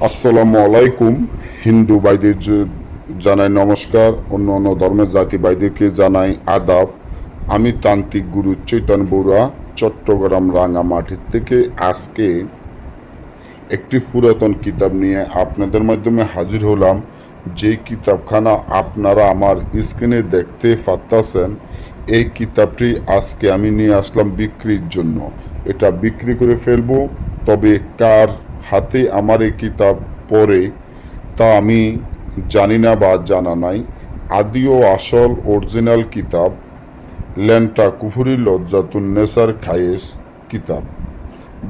আসসালামু আলাইকুম। হিন্দু ভাইদের জ- জানাই নমস্কার। অন্য অন্য ধর্মের জাতি ভাইদেরকে জানাই আদাব। আমি তান্ত্রিক গুরু চৈতন্য বড়ুয়া, চট্টগ্রাম রাঙামাটির থেকে। আজকে একটি পুরাতন কিতাব নিয়ে আপনাদের মাধ্যমে হাজির হলাম। যে কিতাবখানা আপনারা আমার স্ক্রিনে দেখতে পাচ্ছেন এই কিতাবটি আজকে আমি নিয়ে আসলাম বিক্রির জন্য। এটা বিক্রি করে ফেলব, তবে কার হাতে আমার এই কিতাব পড়ে, তা আমি জানি না বা জানা নাই। আদি ও আসল অরিজিনাল কিতাব, ল্যান্টা কুফুরি লজ্জাতুন নেসার খায়েস কিতাব।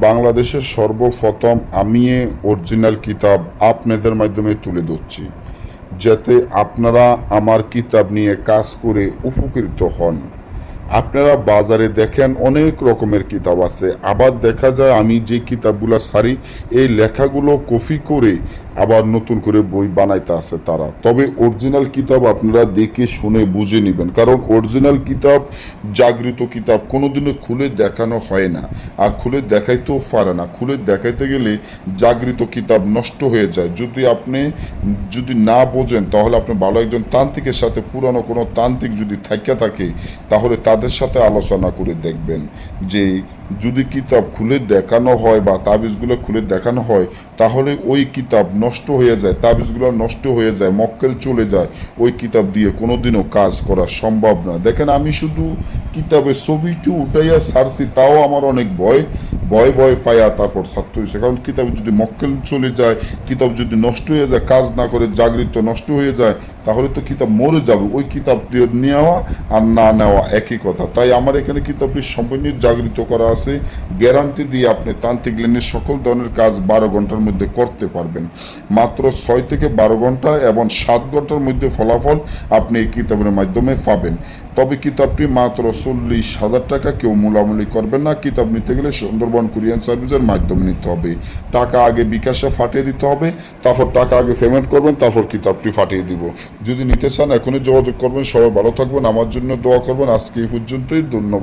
বাংলাদেশের সর্বপ্রথম আমি এ অরিজিনাল কিতাব আপনাদের মাধ্যমে তুলে ধরছি, যাতে আপনারা আমার কিতাব নিয়ে কাজ করে উপকৃত হন। আপনারা বাজারে দেখেন অনেক রকমের কিতাব আছে। আবার দেখা যায় আমি যে কিতাবগুলো সারি, এই লেখাগুলো কপি করে আবার নতুন করে বই বানাইতে আছে তারা। তবে অরিজিনাল কিতাব আপনারা দেখে শুনে বুঝে নেবেন। কারণ অরিজিনাল কিতাব, জাগৃত কিতাব কোনোদিনও খুলে দেখানো হয় না। আর খুলে দেখাইতেও পারে না। খুলে দেখাইতে গেলে জাগৃত কিতাব নষ্ট হয়ে যায়। যদি আপনি, যদি না বোঝেন, তাহলে আপনি ভালো একজন তান্ত্রিকের সাথে পুরানো কোনো তান্ত্রিক যদি থাকিয়া থাকে, তাহলে তাদের সাথে আলোচনা করে দেখবেন যে যদি কিতাব খুলে দেখানো হয় বা তাবিজগুলো খুলে দেখানো হয়, তাহলে ওই কিতাব নষ্ট হয়ে যায়, তাবিজগুলো নষ্ট হয়ে যায়, মক্কেল চলে যায়। ওই কিতাব দিয়ে কোনোদিনও কাজ করা সম্ভব না। দেখেন, আমি শুধু কিতাবের ছবিটি উঠাইয়া সারছি, তাও আমার অনেক ভয়। ভয় ভয় পাইয়া তারপর ছাত্র হয়েছে কারণ কিতাব যদি মক্কেল চলে যায়, কিতাব যদি নষ্ট হয়ে যায়, কাজ না করে জাগৃত নষ্ট হয়ে যায়, তাহলে তো কিতাব মরে যাবে। ওই কিতাব নেওয়া আর না নেওয়া একই কথা। তাই আমার এখানে কিতাবটি সম্পূর্ণ জাগৃত করা আছে গ্যারান্টি দিয়ে আপনি তান্ত্রিক লেনের সকল ধরনের কাজ বারো ঘণ্টার মধ্যে করতে পারবেন। মাত্র ছয় থেকে বারো ঘণ্টা এবং সাত ঘণ্টার মধ্যে ফলাফল আপনি এই কিতাবের মাধ্যমে পাবেন। তবে কিতাবটি মাত্র চল্লিশ হাজার টাকা, কেউ মূলামূলি করবেন না। কিতাব নিতে গেলে সুন্দরবন কুরিয়ান সার্ভিসের মাধ্যমে নিতে হবে। টাকা আগে বিকাশে ফাটিয়ে দিতে হবে, তারপর টাকা আগে পেমেন্ট করবেন, তারপর কিতাবটি ফাটিয়ে দিব। যদি নিতে চান, এখনই যোগাযোগ করবেন। সবাই ভালো থাকবেন। আমার জন্য দোয়া করবেন। আজকে এই পর্যন্তই। ধন্যবাদ।